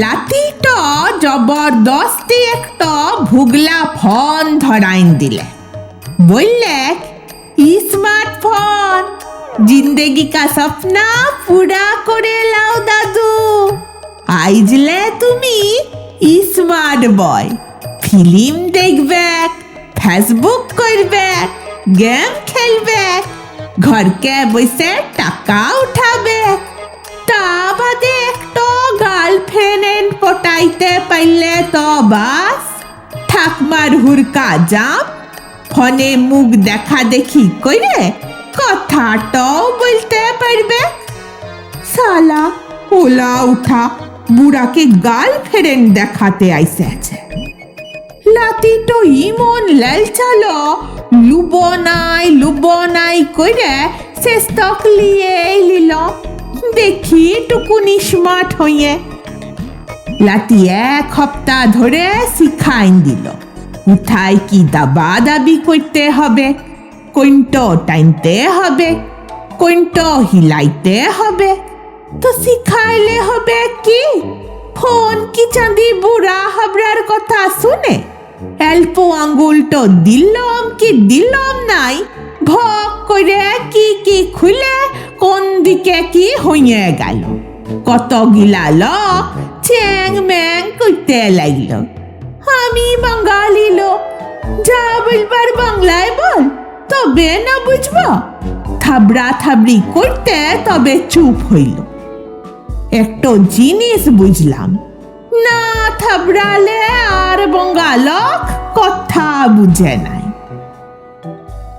লাতিটা জবরদস্তি একটা ভুগলা ফোন ধরাইন দিলে। বললে স্মার্টফোন, জিন্দেগি কা সপনা পুরা করে লাও দাদু। আইজলে তুমি স্মার্ট বয়। ফিল্ম দেখবে ফেসবুক করবে গেম খেলবে ঘরকে বসে টাকা উঠাবে পটাইতে পারলে তো বাস। ঠাকমার হুরকা জাম। ফোনে মুখ দেখা দেখি কইরে, কথাটাও বলতে পারবে। সালা, ওলা উঠা, বুড়াকে গার্লফ্রেন্ড দেখাতে আইসেছে লাতি তো ইমন লালচালো লুবো নাই লুবো নাই কইরে, শেষ তক লিয়ে লিল। দেখি টুকুনি স্মার্ট হইয়ে। লাতি এক সপ্তাহ ধরে শিখাইন দিল। কোথায় কি দাবা দাবি করতে হবে? কোনটো টাইনতে হবে। কোনটো হিলাইতে হবে। তো শিখাইলে হবে কি? ফোন কি চাঁদি বুড়া হাবড়ার কথা শুনে? অল্প আঙ্গুলটো দিলাম কি দিলাম নাই? ভক করে কি কি খুলে, কোন দিকে কি হইয়ে গেল? কত গিলা লোক চ্যাং ম্যাং করতে লাগল আমি বাঙালি লোক যা বলবার বাংলায় বল তবে না বুঝব থাবড়া থাবড়ি করতে তবে চুপ হইল একটা জিনিস বুঝলাম না থাবড়ালে আর বঙ্গালক কথা বুঝে নাই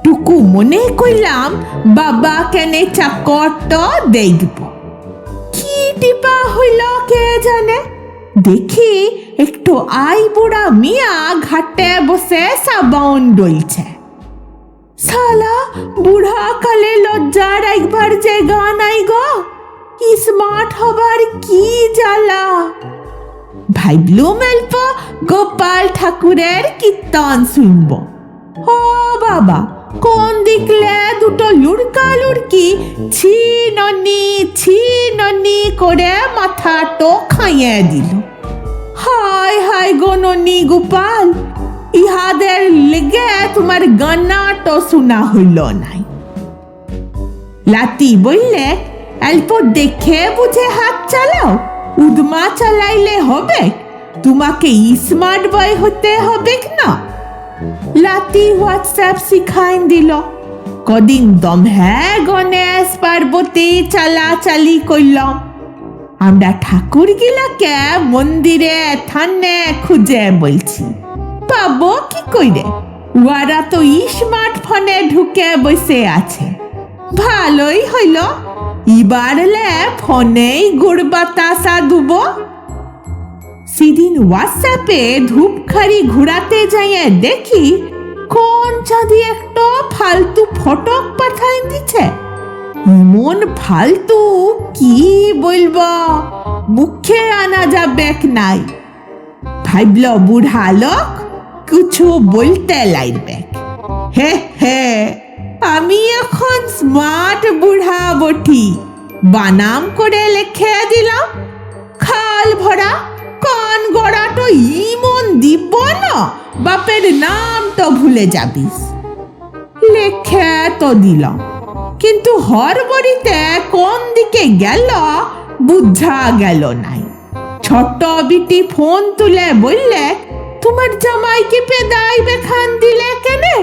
টুকু মনে কইলাম বাবা কেনে চাকরটা দেখব টিপা হইল, কে জানে? দেখি একটু আই বুড়া মিয়া ঘাটে বসে সাবান ডলছে। সালা বুড়া কালে লজ্জার একবার যে গান আই গো স্মার্ট হবার কি জ্বালা। ভাইবলুম অল্প গোপাল ঠাকুরের কীর্তন শুনব। ও বাবা, কোন দিকলে দুটো লুড়কা লুড়কি ছি ননি করে মাথা তো খাইয়ে দিল। হায় হায় গো ননি গোপাল, ইহাদের লেগে তোমার গানা তো শোনা হইল নাই। লাতি বললে, অল্প দেখে বুঝে হাত চালাও, উদমা চালাইলে হবে, তোমাকে স্মার্ট বয় হতে হবে না? লাতি হোয়াটসঅ্যাপ শিখাইন দিল। কদিন দম হ্যাঁ গণেশ পার্বতী চালাচালি করলাম আমরা ঠাকুর গিলাকে মন্দিরে থানে খুঁজে বলছি। পাবো কি কইরে? ওরা তো স্মার্টফোনে ঢুকে বসে আছে। ভালোই হইল। এবারলে ফোনেই গুড় বাতাসা দুব। সেদিন হোয়াটসঅ্যাপে ধূপখাড়ি ঘুরাতে যাইয়ে দেখি, কোন চাঁদি একটা ফালতু ফটক পাঠাই দিছে। মন ফালতু? কি বলব? মুখে আনা যা যাবে নাই। ভাবল, বুড়া লোক, কিছু বলতে লাগবে। হে হে, আমি এখন স্মার্ট বুড়া বটি। বানাম করে লিখে দিলাম। খাল ভরা, কান গড়া তো ইমন দিব না, বাপের নাম তো ভুলে যাবিস লেখে তো দিলাম। কিন্তু হরবরিতে কোন দিকে গেল, বুঝা গেল নাই। ছোট্ট বিটি ফোন তুলে বললে, তোমার জামাইকে পেদাই বেখান দিলে কেনে?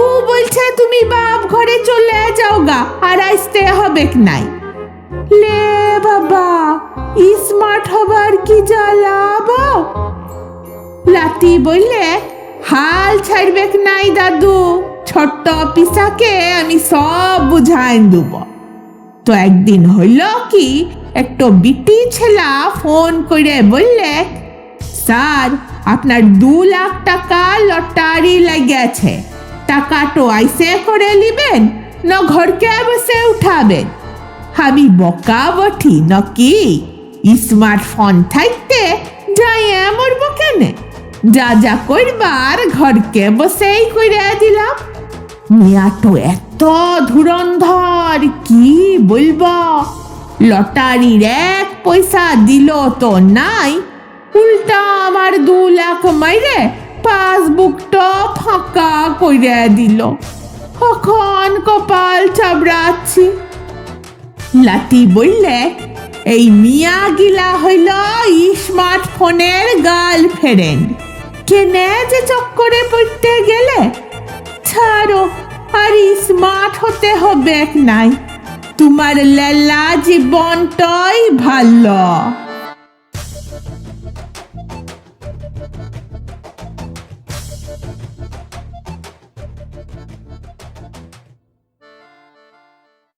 ও বলছে, তুমি বাপ ঘরে চলে যাও গা, আর আসতে হবে নাই? লে বাবা, স্মার্ট হবার কি জ্বালাব? লাতি বললে, হাল ছাড়বে নাই দাদু? ছোট্ট পিসাকে আমি সব বুঝাইন দেব। তো একদিন হইল কি, একটু বিটি ছেলা ফোন করে বললে, স্যার, আপনার দু লাখ টাকা লটারি লাগিয়েছে টাকা তো আইসে করে নিবেন, না ঘরকে বসে উঠাবেন। আমি বকা বঠি নাকি স্মার্টফোন থাকতে যাই মরব কেনে? যা যা করবার ঘরকে বসেই করে দিলাম। মিয়া এত ধুরন্ধর, কি বলব? লটারির এক পয়সা দিল তো নাই। উল্টা আমার দু লাখ মাইরে পাসবুকটা ফাঁকা কইরা দিল। এখন কপাল চাবড়াচ্ছি। লাতি বললে এই মিয়া গিলা হইল স্মার্টফোনের গার্লফ্রেন্ড। কেনে যে চক্করে পড়তে গেলে ছাড়ো আর স্মার্ট হতে হবে নাই। তোমার লেলা জীবনটাই ভালো।